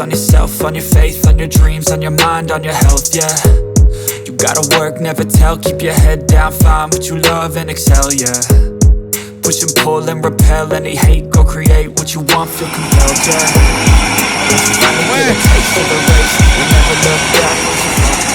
on yourself, on your faith, on your dreams, on your mind, on your health, yeah. You gotta work, never tell, keep your head down, find what you love and excel, yeah. Push and pull and repel any hate, go create what you want, feel compelled, yeah. You finally the race, you'll never look back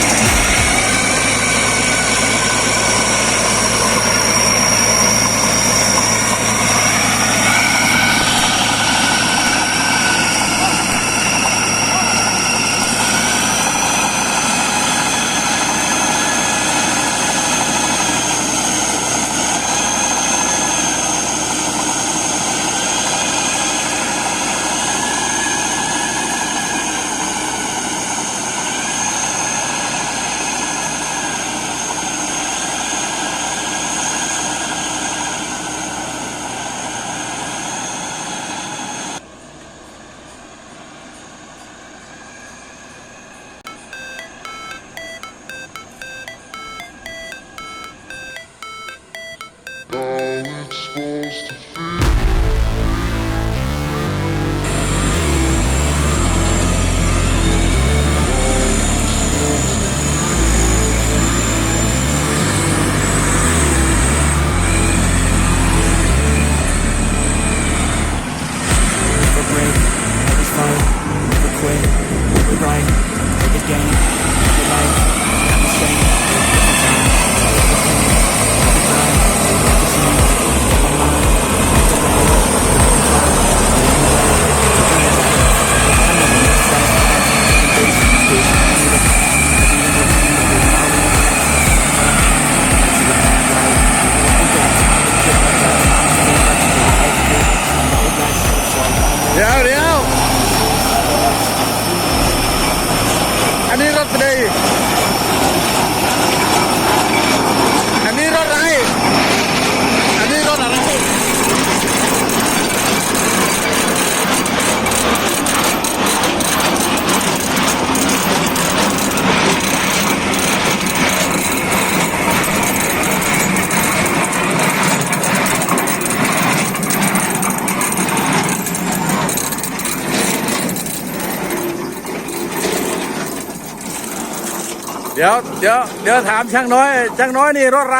เดี๋ยวเดี๋ยวเดี๋ยวถามช่างน้อย ช่างน้อยนี่รถอะไร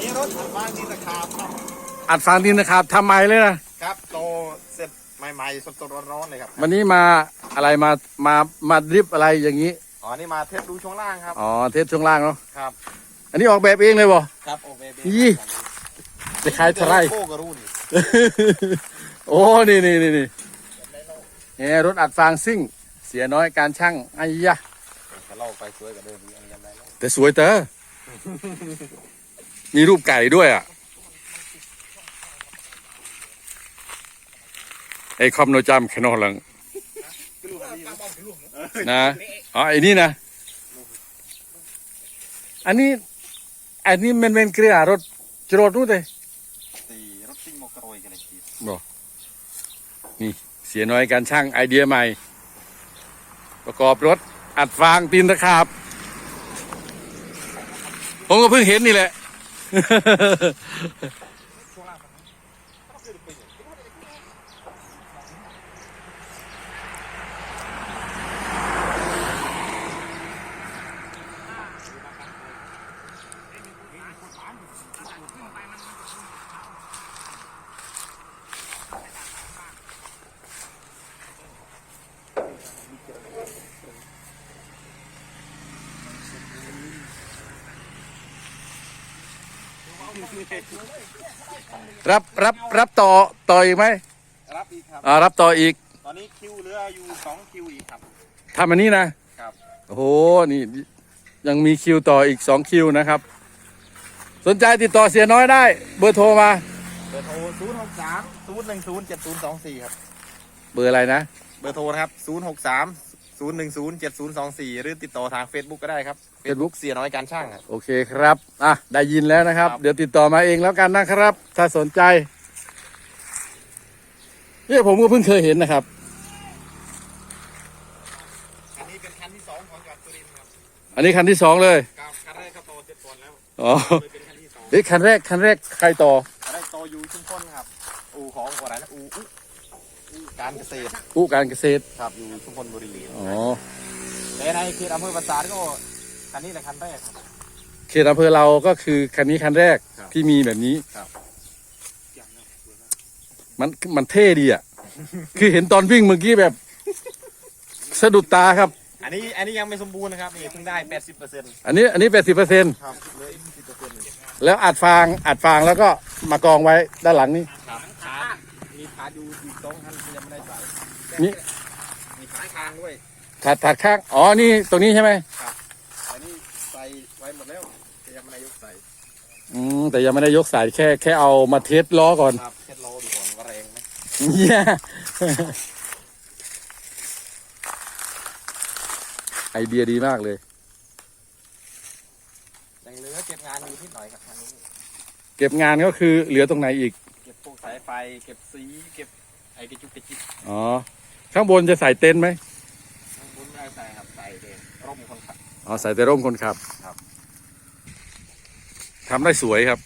นี่รถถังบ้านนี่นะครับครับอัดฟังดินนะครับทำไมเลยนะครับโตเสร็จใหม่ๆสดๆร้อนๆเลยครับวันนี้มาอะไรมามามาดริฟอะไรอย่างนี้อ๋อนี่มาเทสดูช่วงล่างครับอ๋อเทสช่วงล่างเนาะครับอันนี้ออกแบบเองเลยบ่ครับโอเบยี่จะขายเท่าไหรโก้กระรูนี่โอ้นี่นี่นี่นี่เนี่ยรถอัดฟางซิ่ง เสียน้อยการช่างไอ้ยะจะ เล่าไปสวยกว่าเดิมอีกอันนี้ยังไงเล่าแต่สวยเตอ มีรูปไก่ด้วยอะ ไอ้คอมโนจำแค่นอหลังนะอ๋อไอ้นี่นะ อันนี้ อันนี้มันเป็นเกลียรถจรดนู้นเลยตีรถซิ่งโมกระโรยกันเลยทีนี่ เสียน้อยการช่างไอเดียใหม่ ประกอบรถ อัดฟางตีนตะขาบ ผมก็เพิ่งเห็นนี่แหละ รับรับรับต่อต่ออีกไหมรับอีกครับ อ่ารับต่ออีก ตอนนี้คิวเหลืออยู่สองคิวอีกครับ ทำอันนี้นะครับ โอ้โหนี่ยังมีคิวต่ออีกสองคิวนะครับ สนใจติดต่อเสียน้อยได้ เบอร์โทรมา เบอร์โทรศูนย์หกสามศูนย์หนึ่งศูนย์เจ็ดศูนย์สองสี่ครับ เบอร์อะไรนะ เบอร์โทรนะครับศูนย์หกสาม ศูนย์หนึ่งศูนย์เจ็ดศูนย์สองสี่หรือติดต่อทาง Facebook ก็ได้ครับ Facebook เสียน้อยการช่างครับ โอเคครับ อะ ได้ยินแล้วนะครับ ครับ เดี๋ยวติดต่อมาเองแล้วกันนะครับ ถ้าสนใจเนี่ยผมก็เพิ่งเคยเห็นนะครับ อันนี้เป็นคันที่สองของจังหวัดสุรินทร์ครับอันนี้คันที่สองเลย ครับคันแรกก็โตเสร็จก่อนแล้วอ๋อ เลยเป็นคันที่สองเฮ้ยคันแรกคันแรกใครต่อ คันแรกโตอยู่ชุมพลครับ อูของอะไรนะอูอุอู การเกษตรอุการเกษตรครับอยู่ชุมพลบุรีอ๋อแต่ในเขตอำเภอปราสาทก็คันนี้แหละคันแรกครับ เขตอำเภอเราก็คือคันนี้คันแรกครับ ที่มีแบบนี้ ครับมันมันเท่ดีอะ คือเห็นตอนวิ่งเมื่อกี้แบบ สะดุดตาครับ อันนี้อันนี้ยังไม่สมบูรณ์นะครับนี่เพิ่งได้แปดสิบเปอร์เซ็นต์อันนี้อันนี้แปดสิบเปอร์เซ็นครับเหลยสิบเปอร์เซ็นต์แล้วอัดฟางอัดฟางแล้วก็มากองไว้ด้านหลังนี่ ครับขามีขาดูอีกสองคันที่ ยังไม่ได้ใส่นี่ มีขาคางด้วยถัดถัดข้างอ๋อนี่ตรงนี้ใช่ไหมอันนี้ใส่ไว้หมดแล้วแต่ยังไม่ได้ยกใส่อืมแต่ยังไม่ได้ยกสายแค่แค่เอามาเทสล้อก่อนครับแค่รอดูก่อนว่าแรงไหมเยี่ยไอเดียดีมากเลย ยังเหลือเก็บงานอยู่นิดหน่อยครับทางนี้ เก็บงานก็คือเหลือตรงไหนอีก เก็บพวกสายไฟ เก็บสี เก็บไอ้กระจุกกระจิกอ๋อ ข้างบนจะใส่เต็นท์ไหมข้างบนไม่ได้ใส่ครับใส่เองร่มคนขับ อ๋อใส่แต่ร่มคนขับครับ ทำได้สวยครับ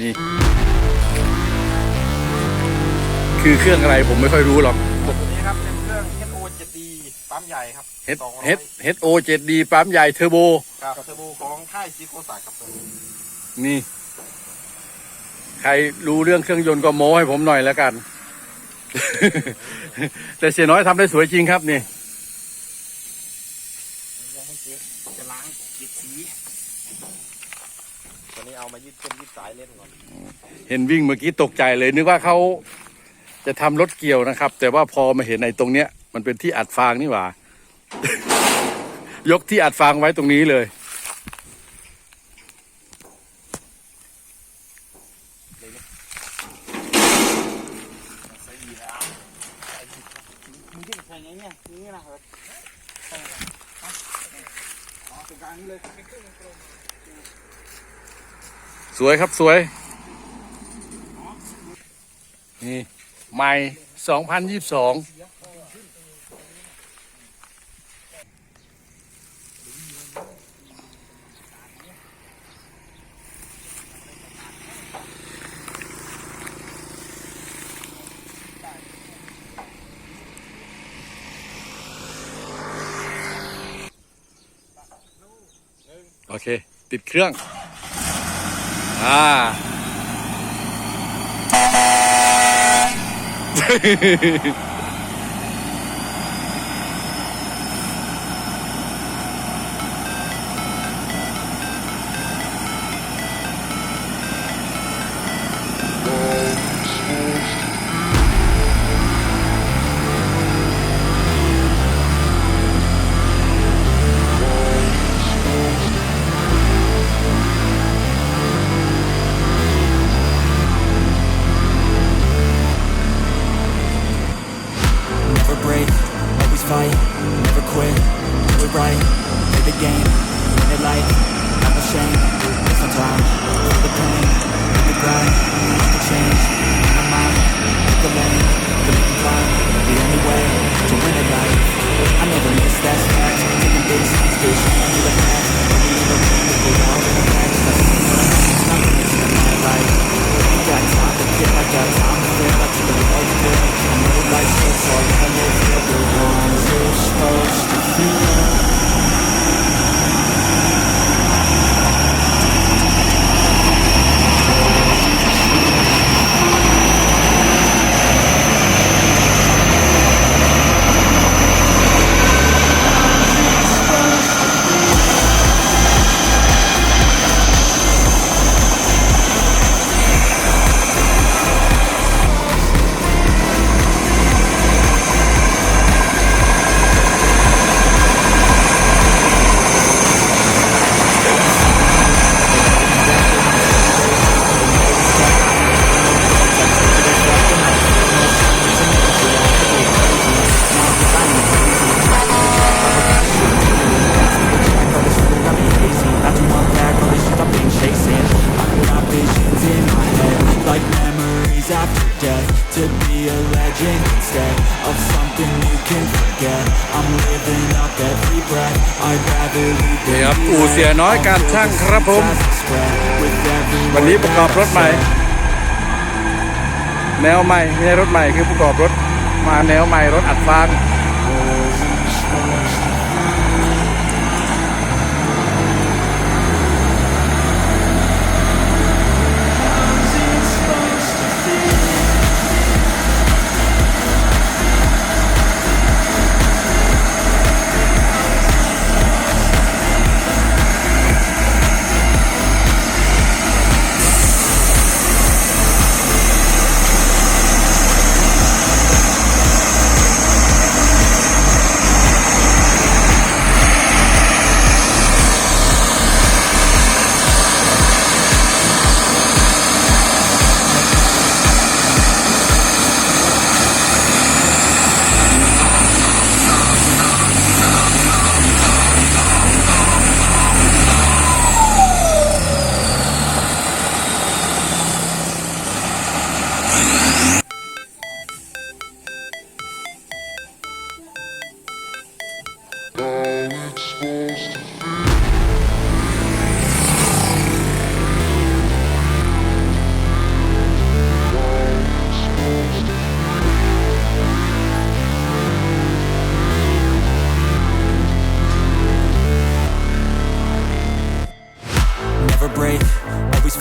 นี่ คือเครื่องอะไรผมไม่ค่อยรู้หรอก ญ่ครับ H 200 H H O 7 D ปั๊มใหญ่เทอร์โบครับเทอร์โบของค่ายซิโคสากับตัวนี้นี่ ใครรู้เรื่องเครื่องยนต์ก็โม้ให้ผมหน่อยแล้วกัน แต่เสียน้อยทำได้สวยจริงครับนี่ยังไม่เช็จะล้างเก็บสีตัวนี้เอามายืดเส้นยืดสายเล่นก่อนเห็นวิ่งเมื่อกี้ตกใจเลย นึกว่าเขาจะทำรถเกี่ยวนะครับ แต่ว่าพอมาเห็นในตรงเนี้ย มันเป็นที่อัดฟางนี่หว่า ยกที่อัดฟางไว้ตรงนี้เลย สวยครับสวย นี่ใหม่ 2022 โอเค ติดเครื่อง อ่า it right, play the game, win it life, not ashamed, it's no time, feel the pain, feel the grind, make the change, in my mind, pick a lane, the make climb, the only way to win it life, I never miss. นี่ครับอู่เสียน้อยการช่างครับผม วันนี้ประกอบรถใหม่ แนวใหม่ไม่ใช่รถใหม่คือประกอบรถมาแนวใหม่รถอัดฟาง